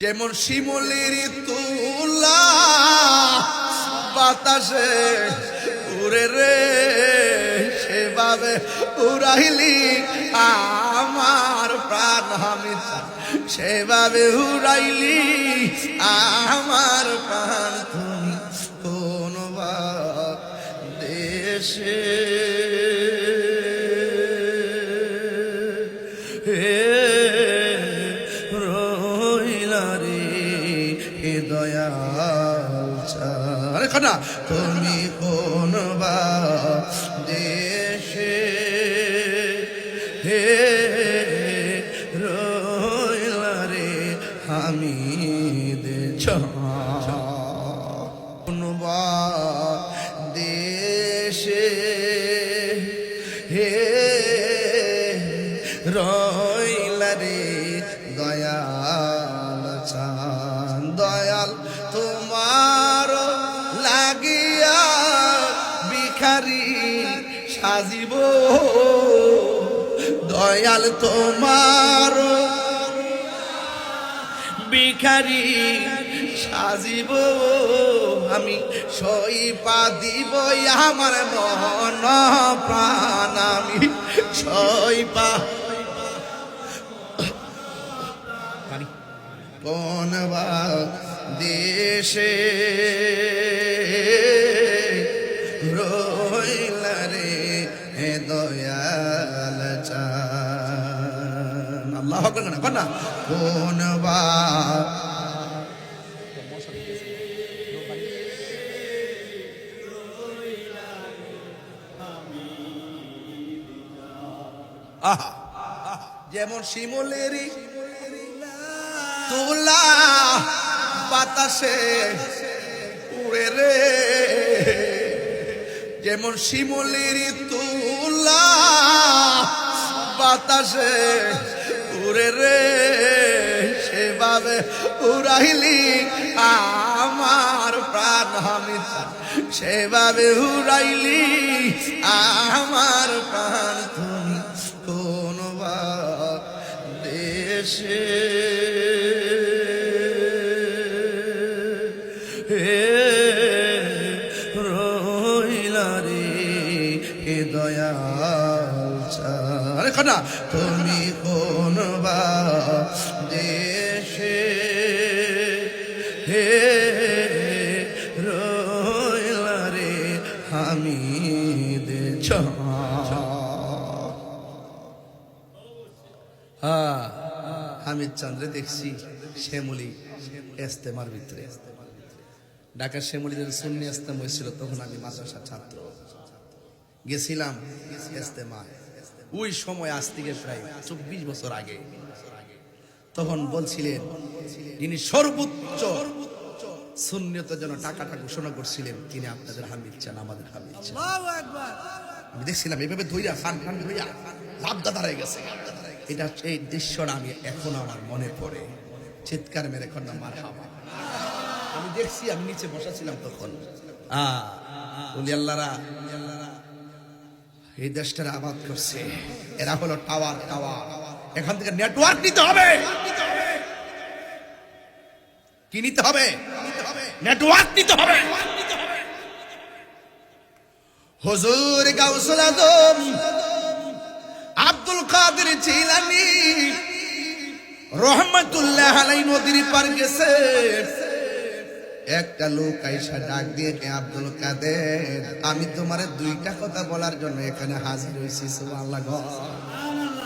যেমন শিমলির তুলা, বাতাসে উড়ে রে, সেভাবে উড়াইলি আমার প্রাণ, আমি সেভাবে উড়াইলি আমার প্রাণ, তুমি কোন দেশে দয়াল খানা তুমি কোন দেশে হে রে আমি দেছ দেশে হে রইলা সাজিব দয়াল তোমার। ভিখারি সাজিব আমি সইপা দিব আমার মন প্রাণ আমি সইপা কোন বা দেশে আল্লাহ না? কন্যা কোন বা আহা যেমন শিমলেরই তুলা বাতাসে উড়ে রে, যেমন শিমলির তুলা বাতাসে উড়ে রে, সেভাবে উড়াইলি আমার প্রাণ আমি। সেভাবে উড়াইলি আমার প্রাণ তুমি কোন দেশে। হে হে দয়াল খানা তুমি কোন বা দেশে হে রইলা রে আমি দেছ হ্যাঁ হামিদ চন্দ্রে দেখছি শ্যামলি এস্তেমার ভিতরে। ঢাকা শ্যামলি যখন শূন্য ইস্তেম হয়েছিল, তখন আমি মাদ্রাসা ছাত্র। গেছিলাম ইস্তেমা ওই সময় আজ থেকে প্রায় চব্বিশ বছর আগে। তখন বলছিলেন যিনি সর্বোচ্চ শূন্যতার জন্য টাকাটা ঘোষণা করছিলেন তিনি আপনাদের হামিদ চান আমাদের হামিদ চান। আমি দেখছিলাম এইভাবে ধইরা ফান ফান ধইরা লাভদা দাঁড়ায় গেছে। এটা এই দৃশ্যটা আমি এখন আমার মনে পড়ে। চিৎকার মেরে কন্যা মার হাওয়া আমি দেখছি আমি নিচে বসা ছিলাম তখন। উলি আল্লাহরা এই দেশটার আবাদ করছে। এরা হলো টাওয়ার টাওয়ার। এখান থেকে নেটওয়ার্ক নিতে হবে। কি নিতে হবে? নেটওয়ার্ক নিতে হবে। হুজুর গাউসুল আজম আব্দুল কাদের জিলানি রহমতুল্লাহ আলাই নদীর পার গেছে। একটা লোক আইসা ডাক দিয়ে আব্দুল কাদের। আমি তোমার দুইটা কথা বলার জন্য এখানে হাজির হয়েছি সুবহানাল্লাহ